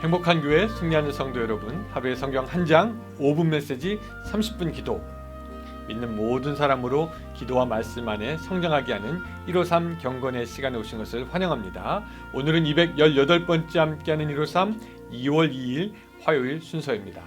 행복한 교회 승리하는 성도 여러분, 하루의 성경 한 장, 5분 메시지, 30분 기도. 믿는 모든 사람으로 기도와 말씀 안에 성장하게 하는 153 경건의 시간에 오신 것을 환영합니다. 오늘은 218번째 함께하는 153 2월 2일 화요일 순서입니다.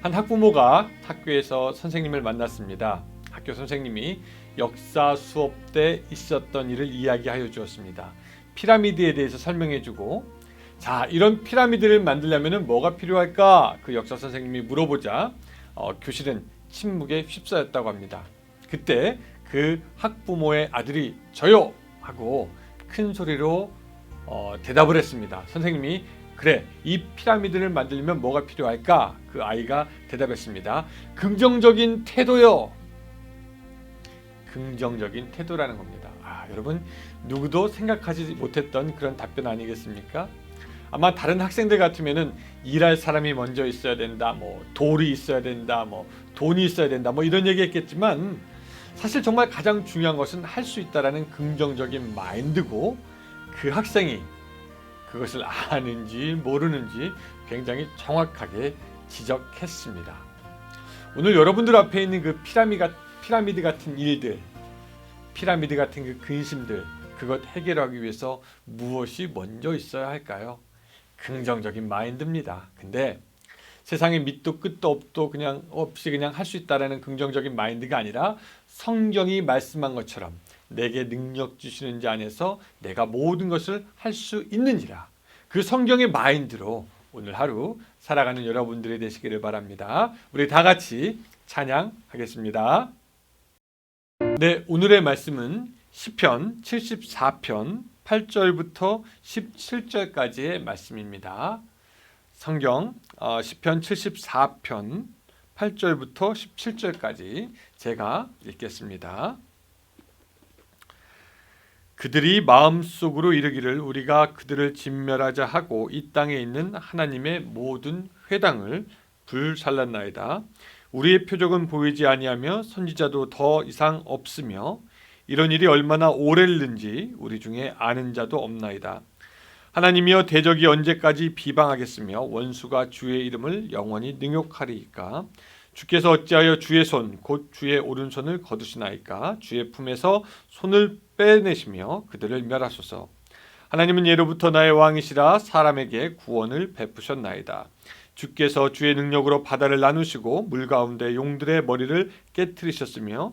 한 학부모가 학교에서 선생님을 만났습니다. 학교 선생님이 역사 수업 때 있었던 일을 이야기하여 주었습니다. 피라미드에 대해서 설명해 주고 자, 이런 피라미드를 만들려면 뭐가 필요할까? 그 역사 선생님이 물어보자 어, 교실은 침묵에 휩싸였다고 합니다. 그때 그 학부모의 아들이 저요 하고 큰 소리로 어, 대답을 했습니다. 선생님이 그래 이 피라미드를 만들려면 뭐가 필요할까? 그 아이가 대답했습니다. 긍정적인 태도요. 긍정적인 태도라는 겁니다. 아, 여러분 누구도 생각하지 못했던 그런 답변 아니겠습니까? 아마 다른 학생들 같으면은 일할 사람이 먼저 있어야 된다, 뭐 돌이 있어야 된다, 뭐 돈이 있어야 된다, 뭐 이런 얘기했겠지만 사실 정말 가장 중요한 것은 할 수 있다라는 긍정적인 마인드고 그 학생이 그것을 아는지 모르는지 굉장히 정확하게 지적했습니다. 오늘 여러분들 앞에 있는 그 피라미드, 피라미드 같은 일들, 피라미드 같은 그 근심들, 그것 해결하기 위해서 무엇이 먼저 있어야 할까요? 긍정적인 마인드입니다. 근데 세상에 밑도 끝도 없도 그냥 없이 그냥 할 수 있다라는 긍정적인 마인드가 아니라 성경이 말씀한 것처럼 내게 능력 주시는 자 안에서 내가 모든 것을 할 수 있는지라 그 성경의 마인드로 오늘 하루 살아가는 여러분들이 되시기를 바랍니다. 우리 다 같이 찬양하겠습니다. 네, 오늘의 말씀은 시편 74편 8절부터 17절까지의 말씀입니다. 성경 어, 시편 74편 8절부터 17절까지 제가 읽겠습니다. 그들이 마음속으로 이르기를 우리가 그들을 진멸하자 하고 이 땅에 있는 하나님의 모든 회당을 불살랐나이다. 우리의 표적은 보이지 아니하며 선지자도 더 이상 없으며 이런 일이 얼마나 오래는지 우리 중에 아는 자도 없나이다. 하나님이여 대적이 언제까지 비방하겠으며 원수가 주의 이름을 영원히 능욕하리이까? 주께서 어찌하여 주의 손 곧 주의 오른손을 거두시나이까? 주의 품에서 손을 빼내시며 그들을 멸하소서. 하나님은 예로부터 나의 왕이시라 사람에게 구원을 베푸셨나이다. 주께서 주의 능력으로 바다를 나누시고 물 가운데 용들의 머리를 깨뜨리셨으며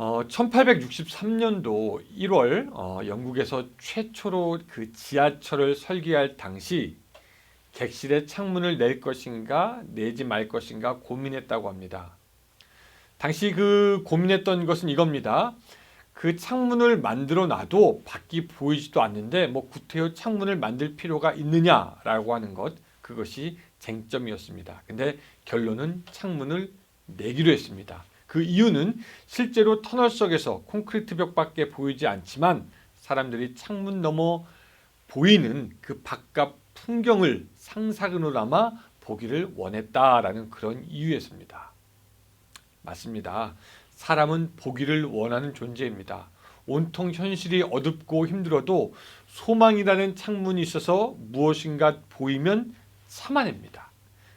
어, 1863년도 1월 어, 영국에서 최초로 그 지하철을 설계할 당시 객실에 창문을 낼 것인가 내지 말 것인가 고민했다고 합니다. 당시 그 고민했던 것은 이겁니다. 그 창문을 만들어 놔도 밖이 보이지도 않는데 뭐 구태여 창문을 만들 필요가 있느냐라고 하는 것 그것이 쟁점이었습니다. 근데 결론은 창문을 내기로 했습니다. 그 이유는 실제로 터널 속에서 콘크리트 벽밖에 보이지 않지만 사람들이 창문 너머 보이는 그 바깥 풍경을 상상으로나마 보기를 원했다라는 그런 이유였습니다. 맞습니다. 사람은 보기를 원하는 존재입니다. 온통 현실이 어둡고 힘들어도 소망이라는 창문이 있어서 무엇인가 보이면 참아냅니다.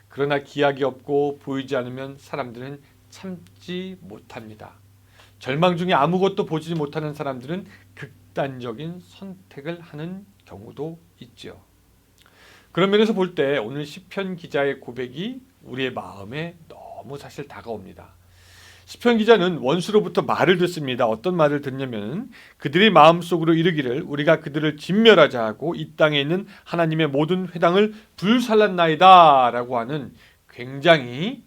그러나 기약이 없고 보이지 않으면 사람들은 참지 못합니다. 절망 중에 아무것도 보지 못하는 사람들은 극단적인 선택을 하는 경우도 있죠. 그런 면에서 볼 때 오늘 시편 기자의 고백이 우리의 마음에 너무 사실 다가옵니다. 시편 기자는 원수로부터 말을 듣습니다. 어떤 말을 듣냐면 그들이 마음속으로 이르기를 우리가 그들을 진멸하자 하고 이 땅에 있는 하나님의 모든 회당을 불살랐나이다라고 하는 굉장히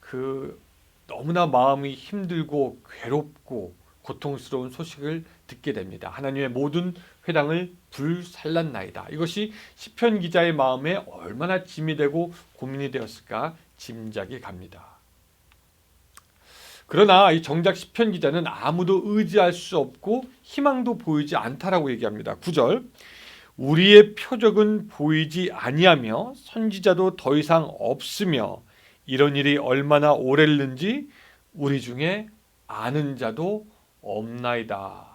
그 너무나 마음이 힘들고 괴롭고 고통스러운 소식을 듣게 됩니다. 하나님의 모든 회당을 불살랐나이다. 이것이 시편 기자의 마음에 얼마나 짐이 되고 고민이 되었을까 짐작이 갑니다. 그러나 이 정작 시편 기자는 아무도 의지할 수 없고 희망도 보이지 않다라고 얘기합니다. 9절 우리의 표적은 보이지 아니하며 선지자도 더 이상 없으며 이런 일이 얼마나 오래는지 우리 중에 아는 자도 없나이다.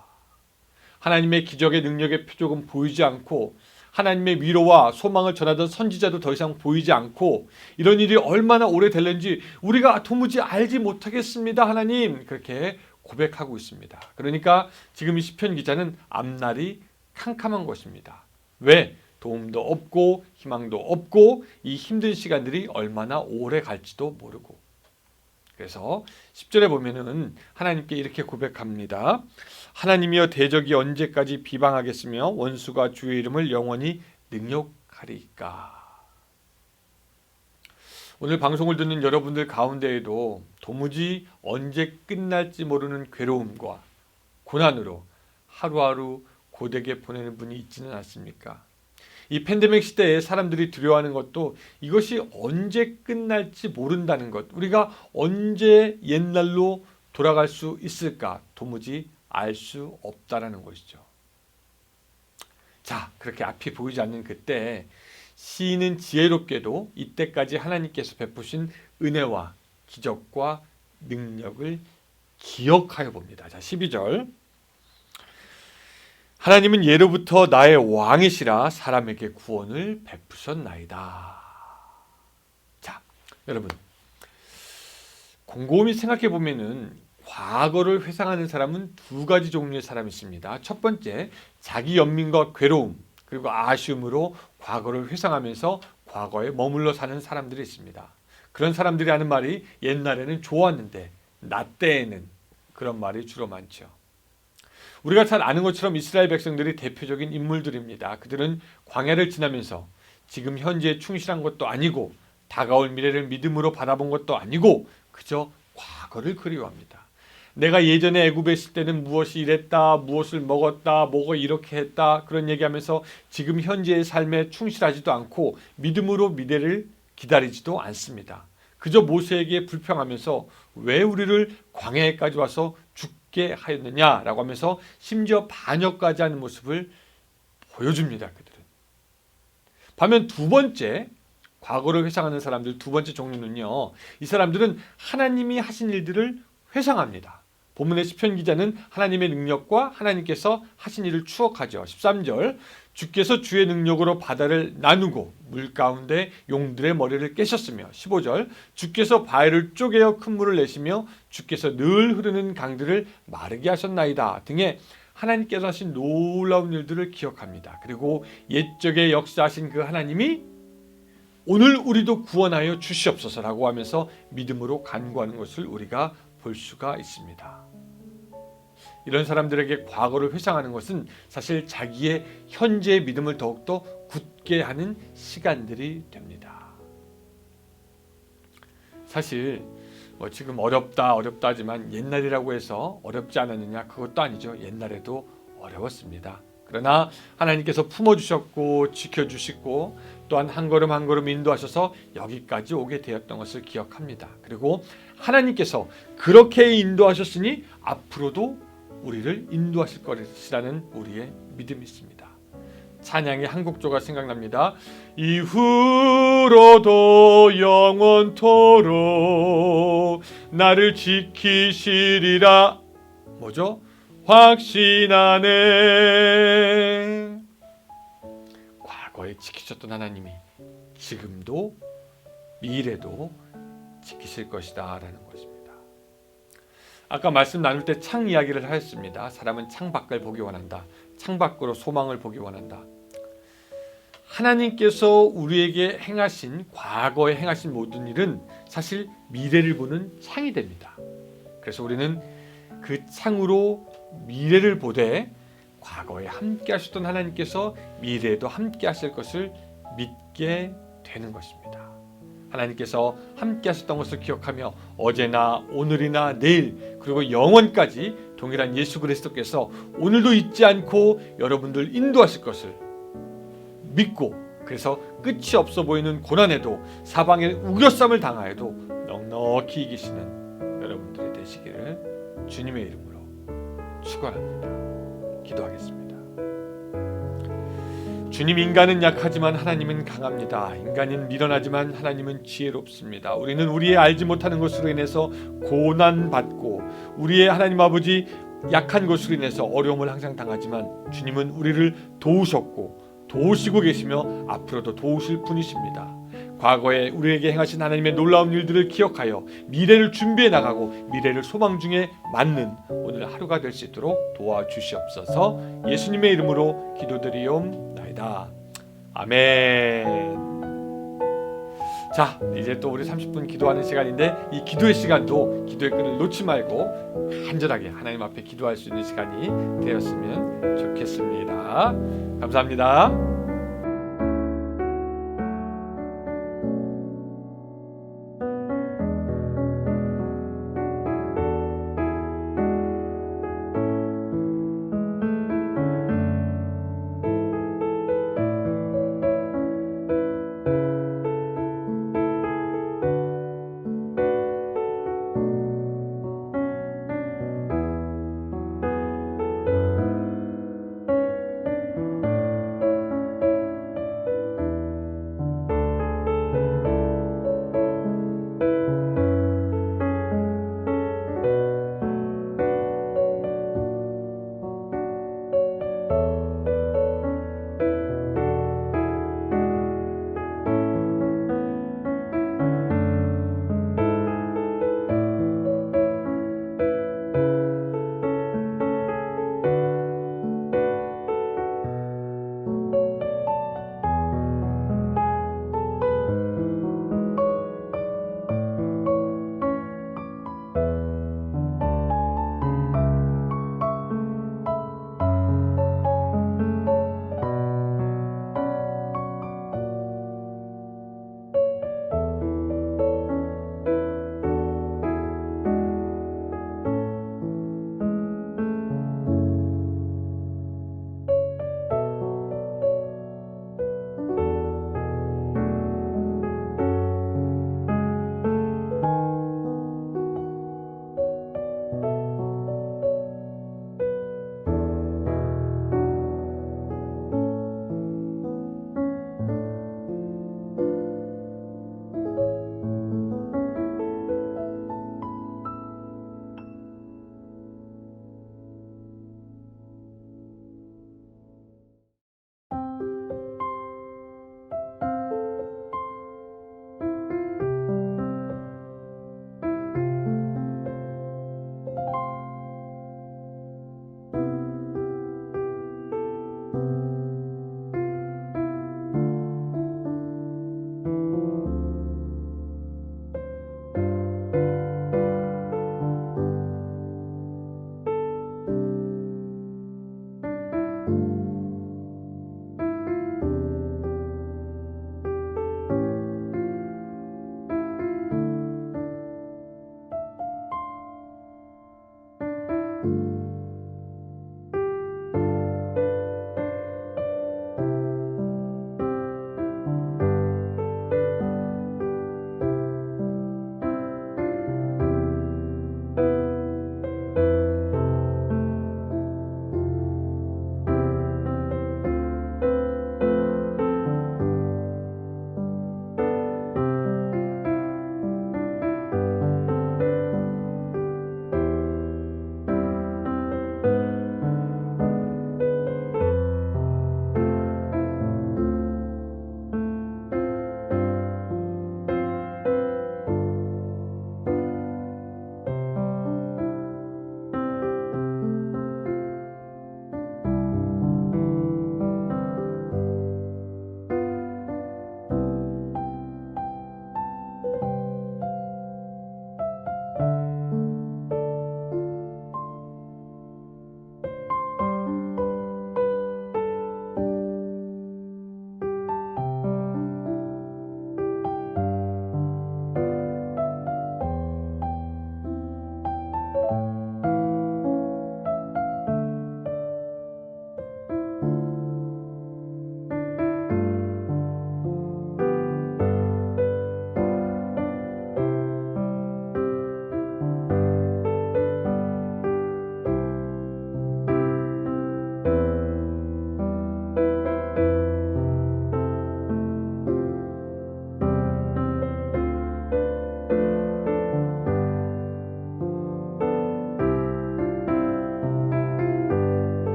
하나님의 기적의 능력의 표적은 보이지 않고 하나님의 위로와 소망을 전하던 선지자도 더 이상 보이지 않고 이런 일이 얼마나 오래 될는지 우리가 도무지 알지 못하겠습니다. 하나님 그렇게 고백하고 있습니다. 그러니까 지금 이 시편 기자는 앞날이 캄캄한 것입니다. 왜? 도움도 없고 희망도 없고 이 힘든 시간들이 얼마나 오래 갈지도 모르고 그래서 10절에 보면은 하나님께 이렇게 고백합니다. 하나님이여 대적이 언제까지 비방하겠으며 원수가 주의 이름을 영원히 능욕하리까. 오늘 방송을 듣는 여러분들 가운데에도 도무지 언제 끝날지 모르는 괴로움과 고난으로 하루하루 고되게 보내는 분이 있지는 않습니까? 이 팬데믹 시대에 사람들이 두려워하는 것도 이것이 언제 끝날지 모른다는 것. 우리가 언제 옛날로 돌아갈 수 있을까? 도무지 알 수 없다라는 것이죠. 자, 그렇게 앞이 보이지 않는 그때 시인은 지혜롭게도 이때까지 하나님께서 베푸신 은혜와 기적과 능력을 기억하여 봅니다. 자, 12절. 하나님은 예로부터 나의 왕이시라 사람에게 구원을 베푸셨나이다. 자, 여러분. 곰곰이 생각해 보면은 과거를 회상하는 사람은 두 가지 종류의 사람이 있습니다. 첫 번째, 자기 연민과 괴로움, 그리고 아쉬움으로 과거를 회상하면서 과거에 머물러 사는 사람들이 있습니다. 그런 사람들이 하는 말이 옛날에는 좋았는데, 나 때에는 그런 말이 주로 많죠. 우리가 잘 아는 것처럼 이스라엘 백성들이 대표적인 인물들입니다. 그들은 광야를 지나면서 지금 현재에 충실한 것도 아니고 다가올 미래를 믿음으로 바라본 것도 아니고 그저 과거를 그리워합니다. 내가 예전에 애굽에 있을 때는 무엇이 이랬다, 무엇을 먹었다, 뭐가 이렇게 했다 그런 얘기하면서 지금 현재의 삶에 충실하지도 않고 믿음으로 미래를 기다리지도 않습니다. 그저 모세에게 불평하면서 왜 우리를 광야에까지 와서 죽게 하였느냐라고 하면서 심지어 반역까지 하는 모습을 보여줍니다. 그들은. 반면 두 번째 과거를 회상하는 사람들 두 번째 종류는요. 이 사람들은 하나님이 하신 일들을 회상합니다. 본문의 시편 기자는 하나님의 능력과 하나님께서 하신 일을 추억하죠. 13절 주께서 주의 능력으로 바다를 나누고 물 가운데 용들의 머리를 깨셨으며 15절 주께서 바위를 쪼개어 큰 물을 내시며 주께서 늘 흐르는 강들을 마르게 하셨나이다 등의 하나님께서 하신 놀라운 일들을 기억합니다. 그리고 옛적에 역사하신 그 하나님이 오늘 우리도 구원하여 주시옵소서라고 하면서 믿음으로 간구하는 것을 우리가 볼 수가 있습니다. 이런 사람들에게 과거를 회상하는 것은 사실 자기의 현재의 믿음을 더욱더 굳게 하는 시간들이 됩니다. 사실 뭐 지금 어렵다 어렵다 하지만 옛날이라고 해서 어렵지 않았느냐 그것도 아니죠. 옛날에도 어려웠습니다. 그러나 하나님께서 품어주셨고 지켜주시고 또한 한 걸음 한 걸음 인도하셔서 여기까지 오게 되었던 것을 기억합니다. 그리고 하나님께서 그렇게 인도하셨으니 앞으로도 우리를 인도하실 것이라는 우리의 믿음이 있습니다. 찬양의 한 곡조가 생각납니다. 이후로도 영원토록 나를 지키시리라. 뭐죠? 확신하네. 과거에 지키셨던 하나님이 지금도 미래도 지키실 것이다라는 것입니다. 아까 말씀 나눌 때 창 이야기를 하였습니다. 사람은 창 밖을 보기 원한다. 창 밖으로 소망을 보기 원한다. 하나님께서 우리에게 행하신 과거에 행하신 모든 일은 사실 미래를 보는 창이 됩니다. 그래서 우리는 그 창으로 미래를 보되 과거에 함께 하셨던 하나님께서 미래에도 함께 하실 것을 믿게 되는 것입니다. 하나님께서 함께 하셨던 것을 기억하며 어제나 오늘이나 내일 그리고 영원까지 동일한 예수 그리스도께서 오늘도 잊지 않고 여러분들 인도하실 것을 믿고 그래서 끝이 없어 보이는 고난에도 사방에 우겨쌈을 당하여도 넉넉히 이기시는 여러분들이 되시기를 주님의 이름으로 축원합니다. 기도하겠습니다. 주님 인간은 약하지만 하나님은 강합니다. 인간은 미련하지만 하나님은 지혜롭습니다. 우리는 우리의 알지 못하는 것으로 인해서 고난 받고 우리의 하나님 아버지 약한 것으로 인해서 어려움을 항상 당하지만 주님은 우리를 도우셨고 도우시고 계시며 앞으로도 도우실 분이십니다. 과거에 우리에게 행하신 하나님의 놀라운 일들을 기억하여 미래를 준비해 나가고 미래를 소망 중에 맞는 오늘 하루가 될 수 있도록 도와주시옵소서 예수님의 이름으로 기도드리옵나이다. 아멘. 자, 이제 또 우리 30분 기도하는 시간인데 이 기도의 시간도 기도의 끈을 놓지 말고 간절하게 하나님 앞에 기도할 수 있는 시간이 되었으면 좋겠습니다. 감사합니다.